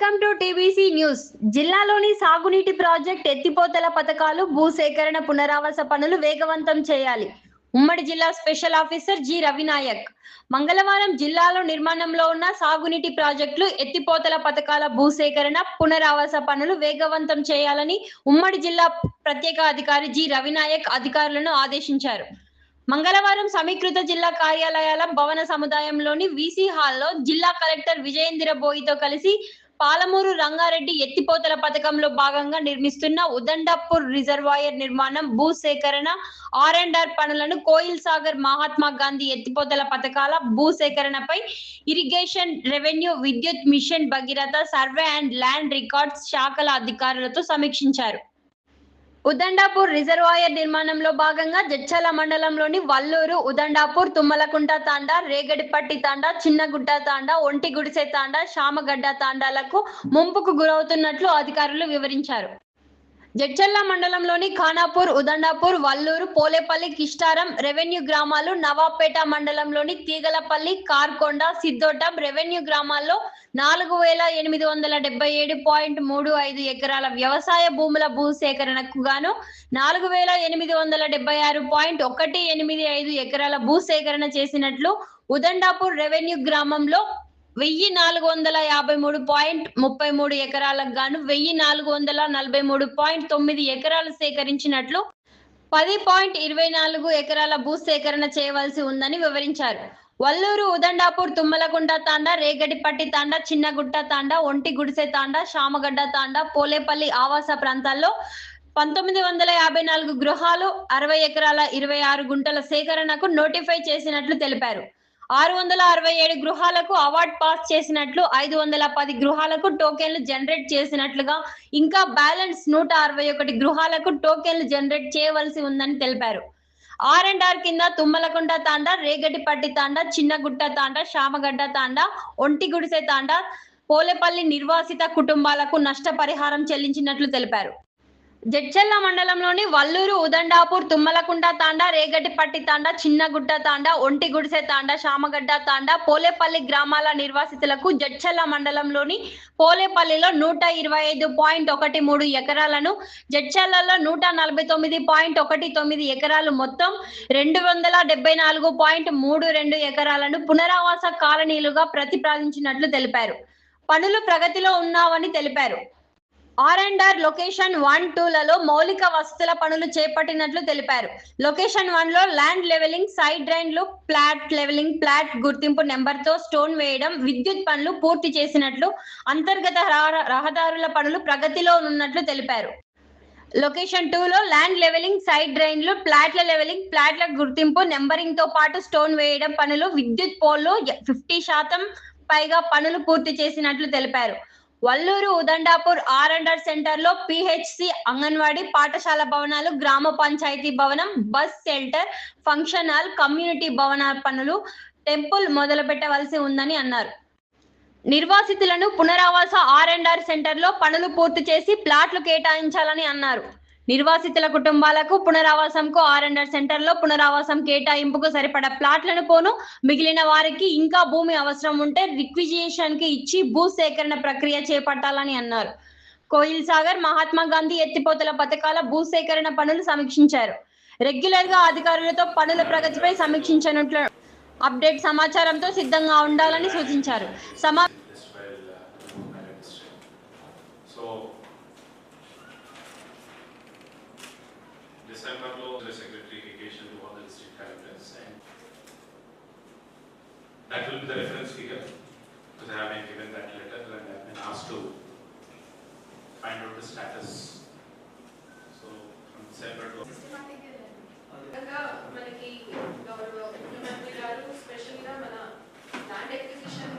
Welcome to TBC news. జిల్లాలోని సాగునీటి project ఎత్తిపోతల పథకాలు భూసేకరణ పునరావాస పనులు వేగవంతం చేయాలి. ఉమ్మడి జిల్లా స్పెషల్ ఆఫీసర్ జి రవినాయక్. మంగళవారం జిల్లాలో నిర్మాణంలో ఉన్న సాగునీటి ప్రాజెక్టులు ఎత్తిపోతల పథకాల భూసేకరణ పునరావాస పనులు వేగవంతం చేయాలని ఉమ్మడి జిల్లా ప్రత్యేక అధికారి జి రవినాయక్ అధికారులను ఆదేశించారు. మంగళవారం సమీకృత జిల్లా కార్యాలయాల భవన సముదాయంలోని వీసీ హాల్లో జిల్లా కలెక్టర్ విజయేంద్ర బోయితో కలిసి పాలమూరు రంగారెడ్డి ఎత్తిపోతల పథకంలో భాగంగా నిర్మిస్తున్న ఉదండాపూర్ రిజర్వాయర్ నిర్మాణం భూ సేకరణ ఆర్ అండ్ ఆర్ పనులను కోయిల్ సాగర్ మహాత్మా గాంధీ ఎత్తిపోతల పథకాల భూ సేకరణపై ఇరిగేషన్ రెవెన్యూ విద్యుత్ mission Bhagiratha survey and land records శాఖల అధికారులతో సమీక్షించారు. ఉదండాపూర్ రిజర్వాయర్ నిర్మాణంలో భాగంగా జడ్చల మండలంలోని వల్లూరు ఉదండాపూర్ తుమ్మలకుంట తాండా రేగడిపట్టి తాండా చిన్నగుడ్డ తాండా ఒంటి గుడిసె తాండా శామగడ్డ తాండాలకు ముంపుకు గురవుతున్నట్లు అధికారులు వివరించారు. జడ్చల్ల మండలంలోని ఖానాపూర్ ఉదండాపూర్ వల్లూరు పోలేపల్లి కిష్టారం రెవెన్యూ గ్రామాలు నవాపేట మండలంలోని తీగలపల్లి కార్కొండ సిద్దోటం రెవెన్యూ గ్రామాల్లో నాలుగు వేల ఎనిమిది వందల డెబ్బై ఏడు పాయింట్ మూడు ఐదు ఎకరాల వ్యవసాయ భూముల భూసేకరణకు గాను నాలుగు వేల ఎనిమిది వందల డెబ్బై ఆరు పాయింట్ ఒకటి ఎనిమిది ఐదు ఎకరాల భూసేకరణ చేసినట్లు ఉదండాపూర్ రెవెన్యూ గ్రామంలో వెయ్యి నాలుగు వందల యాభై మూడు పాయింట్ ముప్పై మూడు ఎకరాలకు గాను వెయ్యి నాలుగు వందల నలభై మూడు పాయింట్ తొమ్మిది ఎకరాలు సేకరించినట్లు పది పాయింట్ ఇరవై నాలుగు ఎకరాల భూ సేకరణ చేయవలసి ఉందని వివరించారు. వల్లూరు ఉదండాపూర్ తుమ్మలగుండ తాండా రేగడిపట్టి తాండా చిన్నగుట్ట తాండా ఒంటి గుడిసె తాండా శామగడ్డ తాండా పోలేపల్లి ఆవాస ప్రాంతాల్లో పంతొమ్మిది వందల యాభై నాలుగు గృహాలు అరవై ఎకరాల ఇరవై ఆరు గుంటల సేకరణకు నోటిఫై చేసినట్లు తెలిపారు. ఆరు వందల అరవై ఏడు గృహాలకు అవార్డ్ పాస్ చేసినట్లు ఐదు వందల పది గృహాలకు టోకెన్లు జనరేట్ చేసినట్లుగా ఇంకా బ్యాలెన్స్ నూట అరవై ఒకటి గృహాలకు టోకెన్లు జనరేట్ చేయవలసి ఉందని తెలిపారు. ఆర్ అండ్ ఆర్ కింద తుమ్మలకుంట తాండా రేగటిపట్టి తాండా చిన్నగుట్ట తాండా శామగడ్డ తాండా ఒంటి గుడిసె తాండా పోలేపల్లి నిర్వాసిత కుటుంబాలకు నష్టపరిహారం చెల్లించినట్లు తెలిపారు. జడ్చెల్ల మండలంలోని వల్లూరు ఉదండాపూర్ తుమ్మలకుంట తాండా రేగటిపట్టి తాండా చిన్నగుట్ట తాండా ఒంటి గుడిసె తాండా శామగడ్డ తాండా పోలేపల్లి గ్రామాల నిర్వాసితులకు జడ్చెల్ల మండలంలోని పోలేపల్లిలో నూట ఇరవై ఐదు పాయింట్ ఒకటి మూడు ఎకరాలను జడ్చెల్లలో నూట నలభై తొమ్మిది పాయింట్ ఒకటి తొమ్మిది ఎకరాలు మొత్తం రెండు వందల డెబ్బై నాలుగు పాయింట్ మూడు రెండు ఎకరాలను పునరావాస కాలనీలుగా ప్రతిపాదించినట్లు తెలిపారు. పనులు ప్రగతిలో ఉన్నావని తెలిపారు. R and R location one టూలలో మౌలిక వసతుల పనులు చేపట్టినట్లు తెలిపారు. లొకేషన్ వన్లో ల్యాండ్ లెవెలింగ్ సైడ్ డ్రైన్లు ప్లాట్ లెవెలింగ్ ప్లాట్ గుర్తింపు నెంబర్తో స్టోన్ వేయడం విద్యుత్ పనులు పూర్తి చేసినట్లు అంతర్గత రహదారుల పనులు ప్రగతిలో ఉన్నట్లు తెలిపారు. లొకేషన్ టూలో ల్యాండ్ లెవెలింగ్ సైడ్ డ్రైన్లు ప్లాట్ల లెవెలింగ్ ప్లాట్ల గుర్తింపు నెంబరింగ్తో పాటు స్టోన్ వేయడం పనులు విద్యుత్ పోల్లు ఫిఫ్టీ శాతం పైగా పనులు పూర్తి చేసినట్లు తెలిపారు. Valluru Udandapur R and R సెంటర్లో పిహెచ్సి అంగన్వాడీ పాఠశాల భవనాలు గ్రామ పంచాయతీ భవనం bus shelter function hall community భవన పనులు టెంపుల్ మొదలు పెట్టవలసి ఉందని అన్నారు. నిర్వాసితులను పునరావాస ఆర్ అండ్ ఆర్ సెంటర్లో పనులు పూర్తి చేసి ప్లాట్లు కేటాయించాలని అన్నారు. నిర్వాసితుల కుటుంబాలకు పునరావాసంకు ఆర్ అండ్ ఆర్ సెంటర్లో పునరావాసం కేటాయింపుకు సరిపడా ప్లాట్లను పోను. మిగిలిన వారికి ఇంకా భూమి అవసరం ఉంటే రిక్విజియేషన్కి ఇచ్చి భూ సేకరణ ప్రక్రియ చేపట్టాలని అన్నారు. కోయిల్ సాగర్ మహాత్మా గాంధీ ఎత్తిపోతల పథకాల భూ సేకరణ పనులు సమీక్షించారు. రెగ్యులర్గా అధికారులతో పనుల ప్రగతిపై సమీక్షించనుట్లు అప్డేట్ సమాచారంతో సిద్ధంగా ఉండాలని సూచించారు. సమా December law, the secretary vacation to all the district collectors and that will be the reference figure, because I have been given that letter and I have been asked to find out the status. So, from December to విధంగా మనకి గౌరవ ముఖ్యమంత్రి గారు special గా మన land acquisition